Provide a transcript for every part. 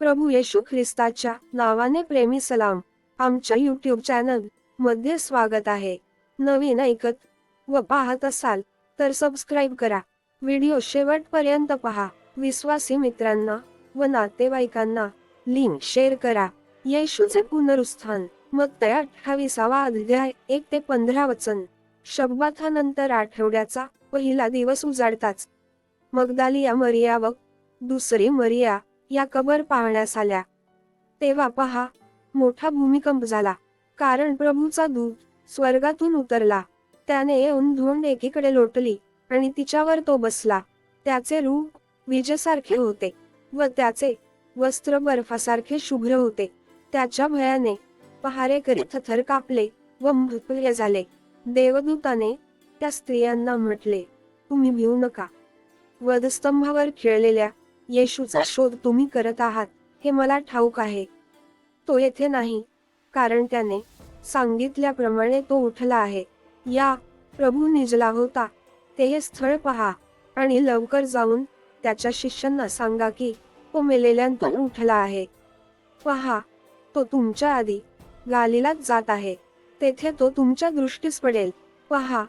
प्रभू येशू ख्रिस्ताच्या नावाने प्रेमी सलाम आमच्या यूट्यूब चॅनलमध्ये स्वागत आहे. नवीन ऐकत व पाहत असाल तर सबस्क्राईब करा. व्हिडिओ शेवटपर्यंत पहा. विश्वासी मित्रांना व नातेवाईकांना लिंक शेअर करा. येशूचे पुनरुत्थान मग त्या अठ्ठावीसावा अध्याय एक ते पंधरा वचन. शब्दाथानंतर आठवड्याचा पहिला दिवस उजाडताच. मगदालिया मरिया व दुसरी मरिया या कबर पाहण्यास आल्या. तेव्हा पहा मोठा भूमिकंप झाला. कारण प्रभूचा दूत स्वर्गातून उतरला. त्याने येऊन धुवंड एकीकडे लोटली आणि तिच्यावर तो बसला. त्याचे रूप विजेसारखे होते व त्याचे वस्त्र बर्फासारखे शुभ्र होते. त्याच्या भयाने पहारेकरी थथर कापले व मृतप्रिय झाले. देवदूताने त्या स्त्रियांना म्हटले तुम्ही भिवू नका. वधस्तंभावर खेळलेल्या येशूचा शोध तुम्ही करत आहात हे मला ठाऊक आहे. तो येथे नाही कारण त्याने सांगितल्याप्रमाणे तो उठला आहे. या प्रभू निजला होता. ते हे स्थळ पहा आणि लवकर जाऊन त्याच्या शिष्यांना सांगा की तो मेलेल्यांतून उठला आहे. पहा तो तुमच्या आधी गालीलाच जात आहे. तेथे तो तुमच्या दृष्टीस पडेल. पहा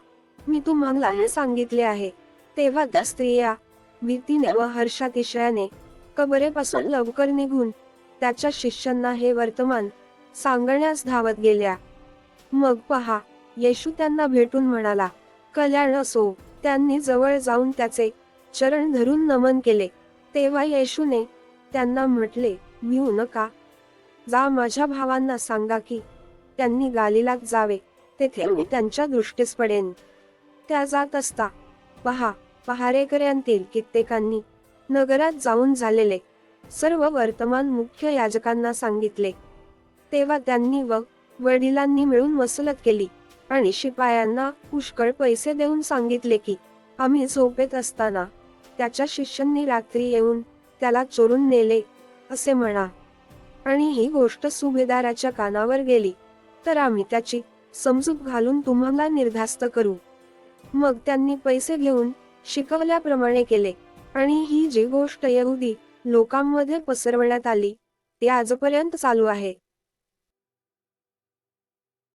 मी तुम्हाला हे सांगितले आहे. तेव्हा त्या स्त्रिया भीतीने व हर्षातिशयाने कबरेपासून लवकर निघून त्याच्या शिष्यांना हे वर्तमान सांगण्यास धावत गेल्या. मग पहा येशू त्यांना भेटून म्हणाला कल्याण असो त्यांनी जवळ जाऊन त्याचे चरण धरून नमन केले. तेव्हा येशूने त्यांना म्हटले भिऊ नका. जा माझ्या भावांना सांगा की त्यांनी गालीलात जावे तेथे मी त्यांच्या दृष्टीस पडेन. त्या जात असता. पहा पहारेकऱ्यांतील कित्येकांनी नगरात जाऊन झालेले सर्व वर्तमान मुख्य याजकांना सांगितले. तेव्हा त्यांनी व वडिलांनी मिळून मसलत केली आणि शिपायांना पुष्कळ पैसे देऊन सांगितले की आम्ही झोपेत असताना त्याच्या शिष्यांनी रात्री येऊन त्याला चोरून नेले असे म्हणा. आणि ही गोष्ट सुभेदाराच्या कानावर गेली तर आम्ही त्याची समजूत घालून तुम्हाला निर्धास्त करू. मग त्यांनी पैसे घेऊन शिकवल्याप्रमाणे केले. आणि ही जी गोष्ट यहुदी लोकांमध्ये पसरवण्यात आली ती आजपर्यंत चालू आहे.